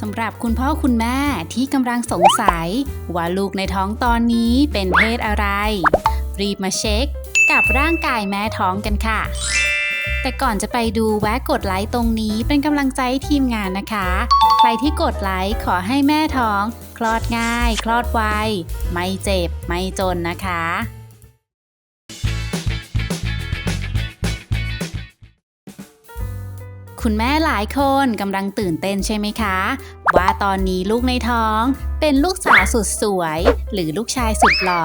สำหรับคุณพ่อคุณแม่ที่กำลังสงสัย ว่าลูกในท้องตอนนี้เป็นเพศอะไร รีบมาเช็ค กับร่างกายแม่ท้องกันค่ะ แต่ก่อนจะไปดูแวะกดไลค์ตรงนี้เป็นกำลังใจทีมงานนะคะ ใครที่กดไลค์ขอให้แม่ท้อง คลอดง่าย คลอดไวไม่เจ็บไม่จนนะคะ คุณแม่หลายคนกำลังตื่นเต้นใช่ไหมคะ ว่าตอนนี้ลูกในท้อง เป็นลูกสาวสุดสวย หรือลูกชายสุดหล่อ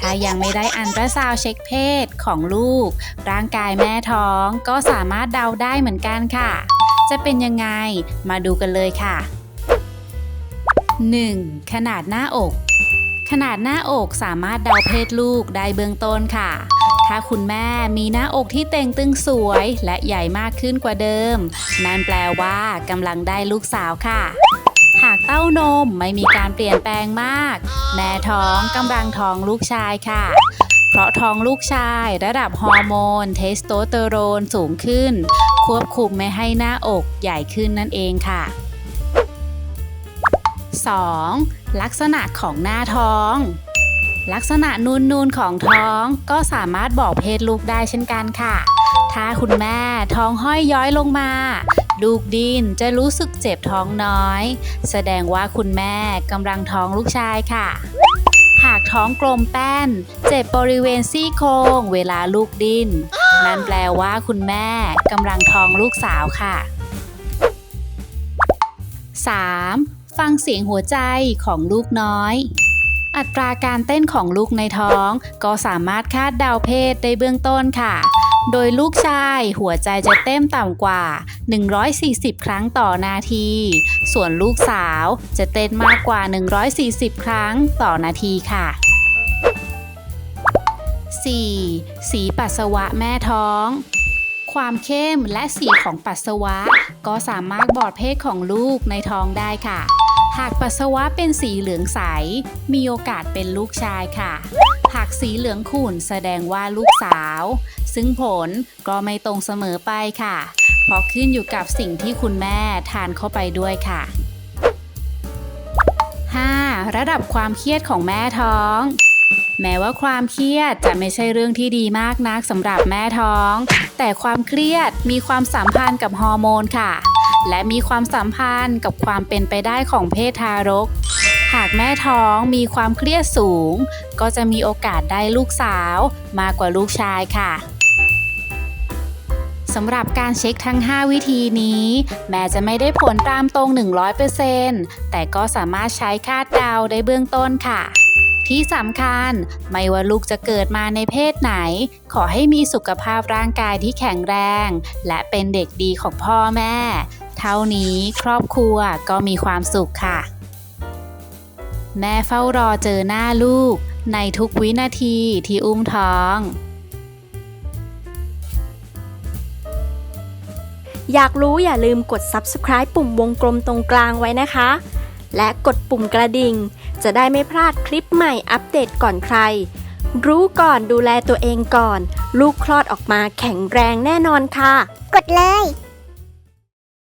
ถ้ายังไม่ได้อันตราซาวเช็คเพศของลูก ร่างกายแม่ท้องก็สามารถเดาได้เหมือนกันค่ะ จะเป็นยังไงมาดูกันเลยค่ะ 1. ขนาดหน้าอก ขนาดหน้าอกสามารถเดาเพศลูกได้เบื้องต้นค่ะ ถ้าคุณแม่มีหน้าอกที่เต่งตึงสวยและใหญ่มากขึ้นกว่าเดิม นั่นแปลว่ากำลังได้ลูกสาวค่ะ หากเต้านมไม่มีการเปลี่ยนแปลงมาก แม่ท้องกำลังท้องลูกชายค่ะ เพราะท้องลูกชายระดับฮอร์โมนเทสโตสเตอโรนสูงขึ้น ควบคุมไม่ให้หน้าอกใหญ่ขึ้นนั่นเองค่ะ 2. ลักษณะของหน้าท้อง ลักษณะนูนนูนๆของท้องก็สามารถบอกเพศลูกได้เช่นกันค่ะ ถ้าคุณแม่ท้องห้อยย้อยลงมา ลูกดินจะรู้สึกเจ็บท้องน้อย แสดงว่าคุณแม่กำลังท้องลูกชายค่ะ หากท้องกลมแป้น เจ็บบริเวณซี่โครงเวลาลูกดิ้นนั่นแปลว่าคุณแม่กำลังท้องลูกสาวค่ะ 3. ฟังเสียงหัวใจของลูกน้อย อัตราการเต้นของลูกในท้อง ก็สามารถคาดเดาเพศได้เบื้องต้นค่ะ โดยลูกชายหัวใจจะเต้นต่ำกว่า 140 ครั้งต่อนาที ส่วนลูกสาวจะเต้นมากกว่า 140 ครั้งต่อนาทีค่ะ 4. สีปัสสาวะแม่ท้องความเข้มและสีของปัสสาวะ ก็สามารถบอกเพศของลูกในท้องได้ค่ะ หากปัสสาวะเป็นสีเหลืองใส มีโอกาสเป็นลูกชายค่ะ หากสีเหลืองขุ่นแสดงว่าลูกสาว ซึ่งผลก็ไม่ตรงเสมอไปค่ะ เพราะขึ้นอยู่กับสิ่งที่คุณแม่ทานเข้าไปด้วยค่ะ 5. ระดับความเครียดของแม่ท้องแม้ว่าความเครียดจะไม่ใช่เรื่องที่ดีมากนักสำหรับแม่ท้อง แต่ความเครียดมีความสัมพันธ์กับฮอร์โมนค่ะ และมีความสัมพันธ์กับความเป็นไปได้ของเพศทารก หากแม่ท้องมีความเครียดสูง ก็จะมีโอกาสได้ลูกสาวมากกว่าลูกชายค่ะสำหรับการเช็คทั้ง 5 วิธีนี้ แม้จะไม่ได้ผลตามตรง 100%แต่ก็สามารถใช้คาดเดาได้เบื้องต้นค่ะ ที่สำคัญ ไม่ว่าลูกจะเกิดมาในเพศไหน ขอให้มีสุขภาพร่างกายที่แข็งแรง และเป็นเด็กดีของพ่อแม่ เท่านี้ครอบครัวก็มีความสุขค่ะ แม่เฝ้ารอเจอหน้าลูกในทุกวินาทีที่อุ้มท้อง อยากรู้อย่าลืมกด subscribe ปุ่มวงกลมตรงกลางไว้นะคะ และกดปุ่มกระดิ่ง จะได้ไม่พลาดคลิปใหม่อัปเดตก่อนใคร รู้ก่อนดูแลตัวเองก่อน ลูกคลอดออกมาแข็งแรงแน่นอนค่ะ กดเลย